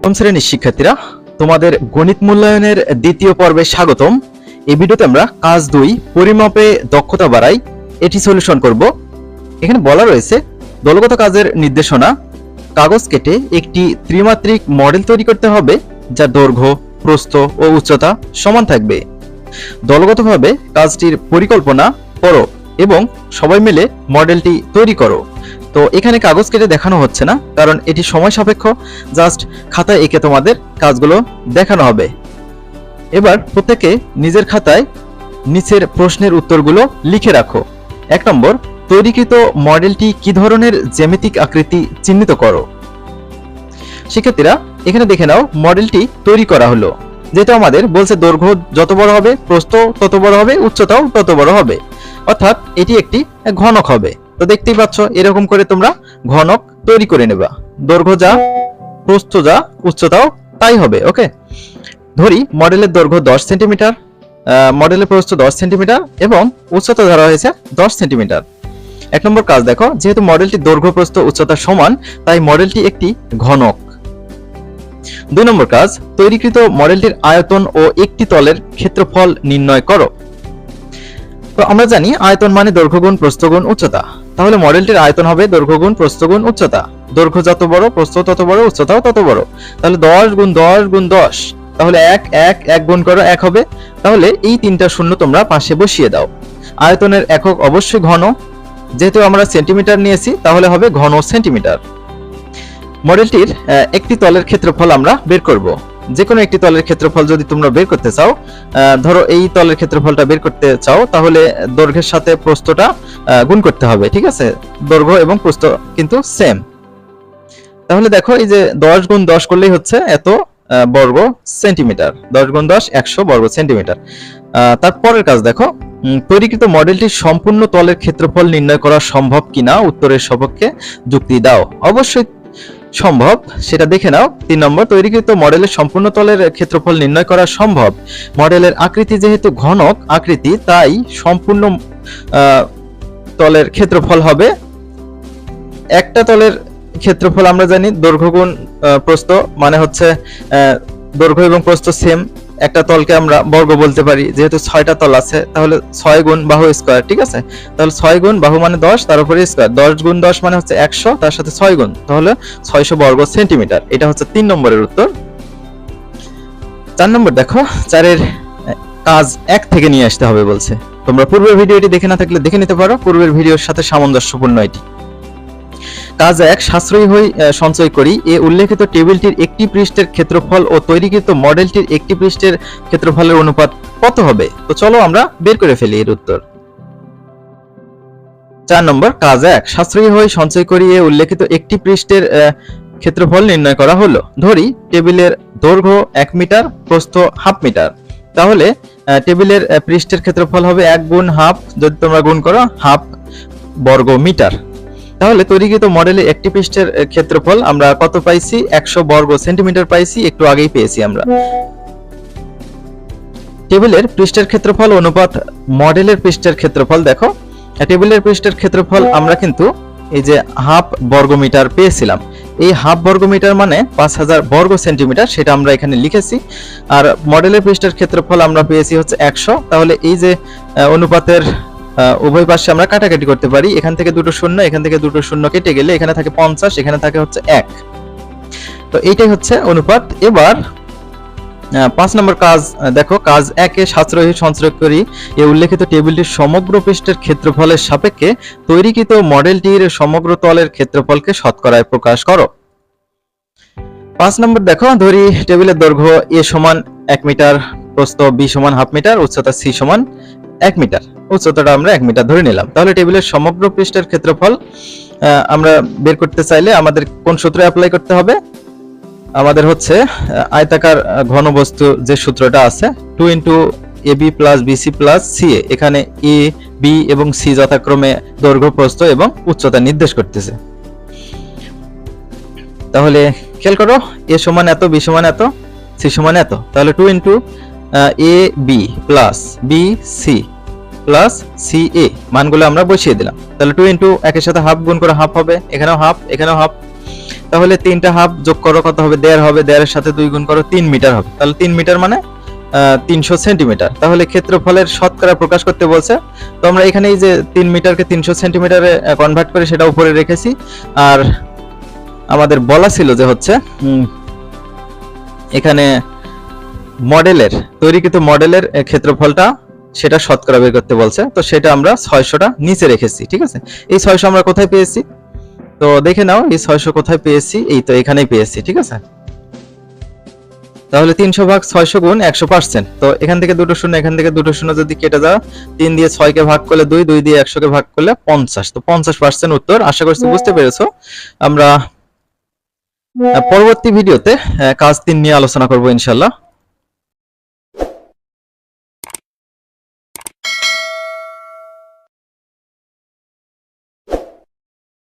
প্রথম শ্রেণির শিক্ষার্থীরা, তোমাদের গণিত মূল্যায়নের দ্বিতীয় পর্বে স্বাগতম। এই ভিডিওতে আমরা কাজ দুই, পরিমাপে দক্ষতা বাড়াই, এটি সলিউশন করব। এখানে বলা রয়েছে, দলগত কাজের নির্দেশনা, কাগজ কেটে একটি ত্রিমাত্রিক মডেল তৈরি করতে হবে যা দৈর্ঘ্য, প্রস্থ ও উচ্চতা সমান থাকবে। দলগতভাবে কাজটির পরিকল্পনা করো এবং সবাই মিলে মডেলটি তৈরি করো। তো এখানে কাগজ কেটে দেখানো হচ্ছে না, কারণ এটি সময় সাপেক্ষ। জাস্ট খাতায় এঁকে তোমাদের কাজগুলো দেখানো হবে। এবার প্রত্যেকে নিজের খাতায় নিচের প্রশ্নের উত্তরগুলো লিখে রাখো। এক নম্বর, তৈরিকৃত মডেলটি কি ধরনের জ্যামিতিক আকৃতি চিহ্নিত করো? শিক্ষার্থীরা, এখানে দেখে নাও মডেলটি তৈরি করা হলো, যেটা আমাদের বলছে দৈর্ঘ্য যত বড় হবে, প্রস্থ তত বড় হবে, উচ্চতাও তত বড় হবে। অর্থাৎ এটি একটি ঘনক হবে। তো দেখতেই পাচ্ছ, এরকম করে তোমরা ঘনক তৈরি করে নেবা। দৈর্ঘ্য যা, প্রস্থ যা, উচ্চতাও তাই হবে ওকে ধরি, মডেলের দৈর্ঘ্য দশ সেন্টিমিটার মডেলের প্রস্থ দশ সেন্টিমিটার এবং উচ্চতা ধরা হয়েছে দশ সেন্টিমিটার। এক নম্বর কাজ দেখো, যেহেতু মডেলটি দৈর্ঘ্য, প্রস্থ, উচ্চতা সমান, তাই মডেলটি একটি ঘনক। দুই নম্বর কাজ, তৈরিকৃত মডেলটির আয়তন ও একটি তলের ক্ষেত্রফল নির্ণয় করো। তো আমরা জানি আয়তন মানে দৈর্ঘ্য গুণ, প্রস্থ গুণ, উচ্চতা। তাহলে মডেলটির আয়তন হবে দৈর্ঘ্য গুণ প্রস্থ গুণ উচ্চতা। দৈর্ঘ্য যত বড়, প্রস্থ তত বড়, উচ্চতাও তত বড়। তাহলে দশ গুণ দশ গুণ দশ, তাহলে এক এক এক গুণ করো, এক হবে। তাহলে এই তিনটা শূন্য তোমরা পাশে বসিয়ে দাও। আয়তনের একক অবশ্যই ঘন। যেহেতু আমরা সেন্টিমিটার নিয়েছি, তাহলে হবে ঘন সেন্টিমিটার। মডেলটির একটি তলের ক্ষেত্রফল আমরা বের করব। যে কোনো একটি তলের ক্ষেত্রফল যদি তোমরা বের করতে চাও ধরো এই তলের ক্ষেত্রফলটা বের করতে চাও, তাহলে দৈর্ঘ্যের সাথে প্রস্থটা গুণ করতে হবে, ঠিক আছে? দৈর্ঘ্য এবং প্রস্থ কিন্তু সেম তাহলে দেখো, এই যে দশ গুণ দশ করলেই হচ্ছে এত বর্গ সেন্টিমিটার। দশ গুণ দশ, একশো বর্গ সেন্টিমিটার। তারপরের কাজ দেখো তৈরিকৃত মডেলটির সম্পূর্ণ তলের ক্ষেত্রফল নির্ণয় করা সম্ভব কিনা উত্তরের সপক্ষে যুক্তি দাও। অবশ্যই সম্ভব? সেটা দেখে নাও। তিন নম্বর, তৈরিকৃত মডেলের সম্পূর্ণ তলের ক্ষেত্রফল নির্ণয় করা সম্ভব। মডেলের আকৃতি যেহেতু ঘনক আকৃতি, তাই সম্পূর্ণ তলের ক্ষেত্রফল হবে। একটা তলের ক্ষেত্রফল আমরা জানি দৈর্ঘ্য গুণ প্রস্থ মানে হচ্ছে দৈর্ঘ্য এবং প্রস্থ সেম একটা তলকে আমরা বর্গ বলতে পারি। যেহেতু ছয়টা তল আছে, তাহলে ছয় গুণ বাহু স্কোয়ার ঠিক আছে? তাহলে ছয় গুণ বাহু মানে দশ, তার উপরে স্কোয়ার দশ গুণ দশ মানে হচ্ছে একশো, তার সাথে ছয় গুণ। তাহলে ছয়শো বর্গ সেন্টিমিটার এটা হচ্ছে তিন নম্বরের উত্তর। চার নম্বর দেখো, চারের কাজ এক থেকে নিয়ে আসতে হবে বলছে। তোমরা পূর্বের ভিডিওটি দেখে না থাকলে দেখে নিতে পারো, পূর্বের ভিডিওর সাথে সামঞ্জস্যপূর্ণ এটি। কাজ এক সাশ্রয়ী আহ, সঞ্চয় করি। এ উল্লেখিত টেবিলটির একটি পৃষ্ঠের ক্ষেত্রফল ও তৈরিকৃত মডেলটির একটি পৃষ্ঠের ক্ষেত্রফলের অনুপাত কত হবে? তো চলো আমরা বের করে ফেলি এর উত্তর। চার নম্বর কাজ এক সাশ্রয়ী হয়ে সঞ্চয় করি এ উল্লেখিত একটি পৃষ্ঠের ক্ষেত্রফল নির্ণয় করা হলো। ধরি টেবিলের দৈর্ঘ্য এক মিটার প্রস্থ হাফ মিটার। তাহলে টেবিলের পৃষ্ঠের ক্ষেত্রফল হবে এক গুণ হাফ যদি তোমরা গুণ করো হাফ বর্গ মিটার। তাহলে তৈরিকৃত মডেলে একটি পৃষ্ঠের ক্ষেত্রফল আমরা কত পাইছি? একশো বর্গ সেন্টিমিটার পাইছি, একটু আগেই পেয়েছি আমরা। টেবিলের পৃষ্ঠের ক্ষেত্রফল অনুপাত মডেলের পৃষ্ঠের ক্ষেত্রফল দেখো। টেবিলের পৃষ্ঠের ক্ষেত্রফল আমরা কিন্তু এই যে হাফ বর্গমিটার পেয়েছিলাম। এই হাফ বর্গমিটার মানে পাঁচ হাজার বর্গ সেন্টিমিটার, সেটা আমরা এখানে লিখেছি। আর মডেলের পৃষ্ঠের ক্ষেত্রফল আমরা পেয়েছি হচ্ছে একশো। তাহলে এই যে অনুপাতের উভয় পাশে আমরা কাটাকাটি করতে পারি। এখান থেকে দুটো শূন্য, এখান থেকে দুটো শূন্য কেটে গেলে এখানে থাকে পঞ্চাশ, এখানে থাকে হচ্ছে এক। তো এইটাই হচ্ছে অনুপাত। এবার পাঁচ নম্বর কাজ দেখো, কাজ একে সাশ্রয়ী সঞ্চয় করি এই উল্লেখিত টেবিলটির সমগ্র পৃষ্ঠের ক্ষেত্রফলের সাপেক্ষে তৈরিকৃত মডেলটির সমগ্র তলের ক্ষেত্রফলকে শতকরায় প্রকাশ করো। পাঁচ নম্বর দেখো, ধরি, টেবিলের দৈর্ঘ্য এ সমান এক মিটার, প্রস্থ বি সমান হাফ মিটার, উচ্চতা সি সমান এক মিটার। উচ্চতাটা আমরা এক মিটার ধরে নিলাম। তাহলে টেবিলের সমগ্র পৃষ্ঠের ক্ষেত্রফল আমরা বের করতে চাইলে আমাদের কোন সূত্রে অ্যাপ্লাই করতে হবে? আমাদের হচ্ছে আয়তাকার ঘনবস্তু যে সূত্রটা আছে two into A B plus BC plus C এখানে এ বি এবং সি যথাক্রমে দৈর্ঘ্য, প্রস্থ এবং উচ্চতা নির্দেশ করতেছে। তাহলে খেয়াল করো এ সমান এত বি সমান এত সি সমান এত। তাহলে two into A B plus B C plus C A মানগুলো আমরা বসিয়ে দিলাম। তাহলে টু ইন্টু একের সাথে হাফ গুণ করে হাফ হবে এখানেও হাফ এখানেও হাফ তাহলে তিনটা হাফ যোগ করো কত হবে? দেড় হবে দেড়ের সাথে দুই গুণ করো তিন মিটার হবে। তাহলে তিন মিটার মানে তিনশো সেন্টিমিটার। তাহলে ক্ষেত্রফলের শতকরা প্রকাশ করতে বলছে। তো আমরা এখানে এই যে তিন মিটারকে তিনশো সেন্টিমিটারে কনভার্ট করে সেটা উপরে রেখেছি। আর আমাদের বলা ছিল যে হচ্ছে এখানে মডেলের তৈরিকৃত মডেলের ক্ষেত্রফলটা সেটা শতকরা বের করতে বলছে। তো সেটা আমরা ছয়শোটা নিচে রেখেছি ঠিক আছে? এই ছয়শো আমরা কোথায় পেয়েছি? তো দেখে নাও এই ছয়শো কোথায় পেয়েছি? এই তো এখানেই পেয়েছি ঠিক আছে? তাহলে তিনশো ভাগ ছয়শো গুণ একশো পার্সেন্ট। তো এখান থেকে দুটো শূন্য এখান থেকে দুটো শূন্য যদি কেটে যাও তিন দিয়ে ছয়কে ভাগ করলে দুই দুই দিয়ে একশোকে ভাগ করলে পঞ্চাশ। তো পঞ্চাশ পার্সেন্ট উত্তর আশা করছি বুঝতে পেরেছ? আমরা পরবর্তী ভিডিওতে কাজ তিন নিয়ে আলোচনা করব ইনশাল্লাহ।